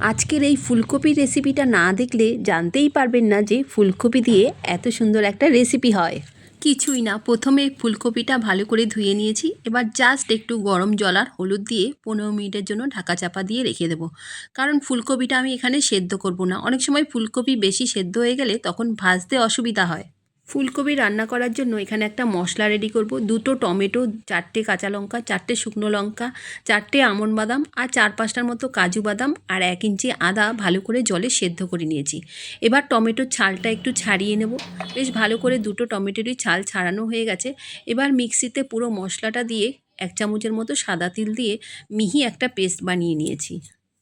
আজকের এই ফুলকপির রেসিপিটা না দেখলে জানতেই পারবেন না যে ফুলকপি দিয়ে এত সুন্দর একটা রেসিপি হয়। কিছুই না, প্রথমে ফুলকপিটা ভালো করে ধুয়ে নিয়েছি। এবার জাস্ট একটু গরম জল আর হলুদ দিয়ে পনেরো মিনিটের জন্য ঢাকা চাপা দিয়ে রেখে দেবো। কারণ ফুলকপিটা আমি এখানে সেদ্ধ করব না। অনেক সময় ফুলকপি বেশি সেদ্ধ হয়ে গেলে তখন ভাজতে অসুবিধা হয়। ফুলকপি রান্না করার জন্য এখানে একটা মশলা রেডি করব। দুটো টমেটো, চারটে কাঁচা লঙ্কা, চারটে শুকনো লঙ্কা, চারটে আমন্ড বাদাম আর চার পাঁচটার মতো কাজু বাদাম আর এক ইঞ্চি আদা ভালো করে জলে সেদ্ধ করে নিয়েছি। এবার টমেটোর ছালটা একটু ছাড়িয়ে নেব। বেশ ভালো করে দুটো টমেটোরই ছাল ছাড়ানো হয়ে গেছে। এবার মিক্সিতে পুরো মশলাটা দিয়ে এক চামচের মতো সাদা তিল দিয়ে মিহি একটা পেস্ট বানিয়ে নিয়েছি।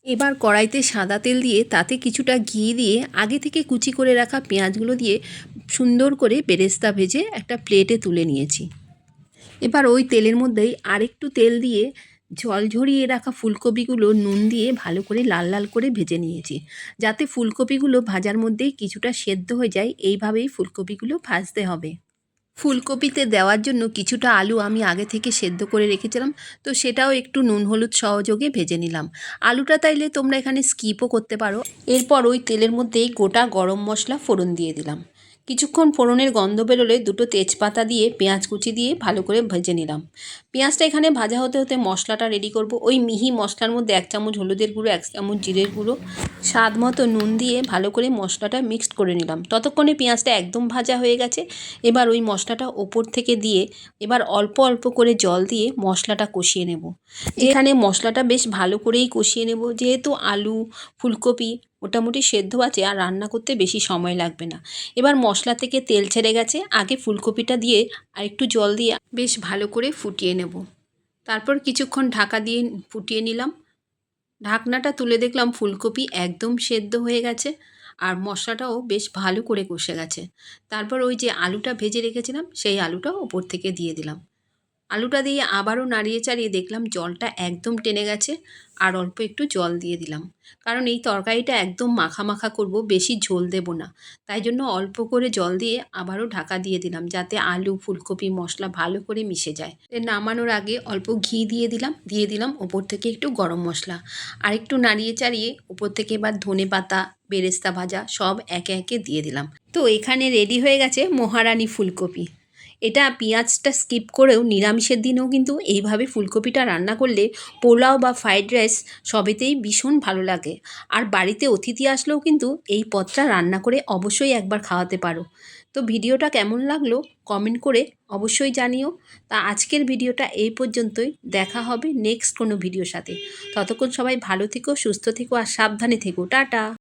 এবার কড়াইতে সাদা তেল দিয়ে তাতে কিছুটা ঘি দিয়ে আগে থেকে কুচি করে রাখা পেঁয়াজগুলো দিয়ে সুন্দর করে বেরেস্তা ভেজে একটা প্লেটে তুলে নিয়েছি। এবার ওই তেলের মধ্যেই আরেকটু তেল দিয়ে জল ঝরিয়ে রাখা ফুলকপিগুলো নুন দিয়ে ভালো করে লাল লাল করে ভেজে নিয়েছি। যাতে ফুলকপিগুলো ভাজার মধ্যেই কিছুটা সেদ্ধ হয়ে যায়, এইভাবেই ফুলকপিগুলো ভাজতে হবে। ফুলকপিতে দেওয়ার জন্য কিছুটা আলু আমি আগে থেকে সেদ্ধ করে রেখেছিলাম, তো সেটাও একটু নুন হলুদ সহযোগে ভেজে নিলাম। আলুটা তাইলে তোমরা এখানে স্কিপও করতে পারো। এরপর ওই তেলের মধ্যেই গোটা গরম মশলা ফোড়ন দিয়ে দিলাম। কিছুক্ষণ ফোড়নের গন্ধ বেরোলে দুটো তেজপাতা দিয়ে পেঁয়াজ কুচি দিয়ে ভালো করে ভেজে নিলাম। পেঁয়াজটা এখানে ভাজা হতে হতে মশলাটা রেডি করব। ওই মিহি মশলার মধ্যে এক চামচ হলুদের গুঁড়ো এক চামচ জিরের গুঁড়ো স্বাদ মতো নুন দিয়ে ভালো করে মশলাটা মিক্সড করে নিলাম। ততক্ষণে পেঁয়াজটা একদম ভাজা হয়ে গেছে। এবার ওই মশলাটা ওপর থেকে দিয়ে এবার অল্প অল্প করে জল দিয়ে মশলাটা কষিয়ে নেব। এখানে মশলাটা বেশ ভালো করেই কষিয়ে নেব। যেহেতু আলু ফুলকপি মোটামুটি সেদ্ধ আছে আর রান্না করতে বেশি সময় লাগবে না। এবার মশলা থেকে তেল ছেড়ে গেছে, আগে ফুলকপিটা দিয়ে আর একটু জল দিয়ে বেশ ভালো করে ফুটিয়ে নেব। তারপর কিছুক্ষণ ঢাকা দিয়ে ফুটিয়ে নিলাম। ঢাকনাটা তুলে দেখলাম ফুলকপি একদম সেদ্ধ হয়ে গেছে আর মশলাটাও বেশ ভালো করে কষে গেছে। তারপর ওই যে আলুটা ভেজে রেখেছিলাম, সেই আলুটাও ওপর থেকে দিয়ে দিলাম। আলুটা দিয়ে আবারও নাড়িয়ে চাড়িয়ে দেখলাম জলটা একদম টেনে গেছে, আর অল্প একটু জল দিয়ে দিলাম। কারণ এই তরকারিটা একদম মাখা মাখা করব, বেশি ঝোল দেব না। তাই জন্য অল্প করে জল দিয়ে আবারও ঢাকা দিয়ে দিলাম, যাতে আলু, ফুলকপি, মশলা ভালো করে মিশে যায়। নামানোর আগে অল্প ঘি দিয়ে দিলাম দিয়ে দিলাম ওপর থেকে একটু গরম মশলা। আর একটু নাড়িয়ে চাড়িয়ে ওপর থেকে এবার ধনে পাতা, বেরেস্তা ভাজা সব একে একে দিয়ে দিলাম। তো এখানে রেডি হয়ে গেছে মহারানী ফুলকপি। এটা পেঁয়াজটা স্কিপ করেও নিরামিষের দিনেও কিন্তু এইভাবে ফুলকপিটা রান্না করলে পোলাও বা ফ্রাইড রাইস সবেতেই ভীষণ ভালো লাগে। আর বাড়িতে অতিথি আসলেও কিন্তু এই পদটা রান্না করে অবশ্যই একবার খাওয়াতে পারো। তো ভিডিওটা কেমন লাগল কমেন্ট করে অবশ্যই জানিও। তা আজকের ভিডিওটা এই পর্যন্তই। দেখা হবে নেক্সট কোনো ভিডিওর সাথে। ততক্ষণ সবাই ভালো থেকো, সুস্থ থেকো আর সাবধানে থেকো। টাটা!